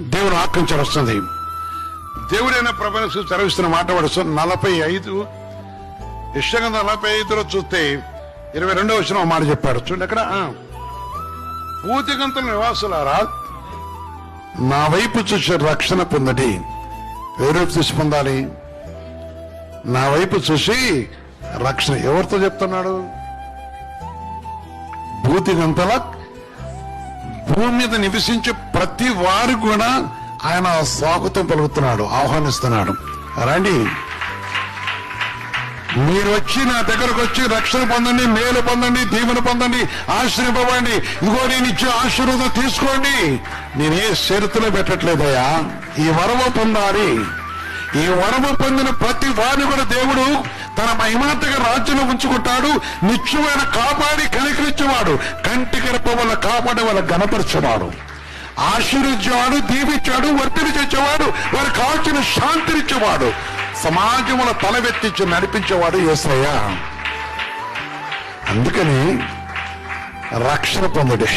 దేవుడు ఆక్రమించడం వస్తుంది. దేవుడైన ప్రపంచ చదివిస్తున్న మాట పడుతుంది నలభై ఐదు ఇష్టంగా నలభై ఐదులో చూస్తే ఇరవై రెండో వచ్చిన మాట చెప్పాడు. చూడండి అక్కడ పూతిగంతుల నివాసులారా నా వైపు చూసి రక్షణ పొందడి. ఎవరైపు చూసి పొందాలి? నా వైపు చూసి రక్షణ ఎవరితో చెప్తున్నాడు? భూతిగంతల భూమి మీద నివసించే ప్రతి వారు కూడా ఆయన స్వాగతం పలుకుతున్నాడు ఆహ్వానిస్తున్నాడు. రండి. మీరు వచ్చి నా దగ్గరకు వచ్చి రక్షణ పొందండి మేలు పొందండి దీవెన పొందండి ఆశ్రయింపబండి ఇదిగో నేను ఇచ్చే ఆశీర్వాదం తీసుకోండి. నేనే షరతులో పెట్టట్లేదయ్యా. ఈ వరము పొందాలి. ఈ వరము పొందిన ప్రతి వారిని కూడా దేవుడు తన మహిమాంతగా రాజ్యంలో ఉంచుకుంటాడు నిత్యమైన కాపాడి కనికరించేవాడు కంటికి రెప్ప వల్ల కాపాడే వల్ల గణపరిచేవాడు ఆశీర్వించేవాడు దీవించాడు వర్తిని చేసేవాడు వారికి కావాల్సిన శాంతినిచ్చేవాడు సమాజంలో తలవెత్తించి నడిపించేవాడు ఏసయ్య అందుకని రక్షణ పొందుడే.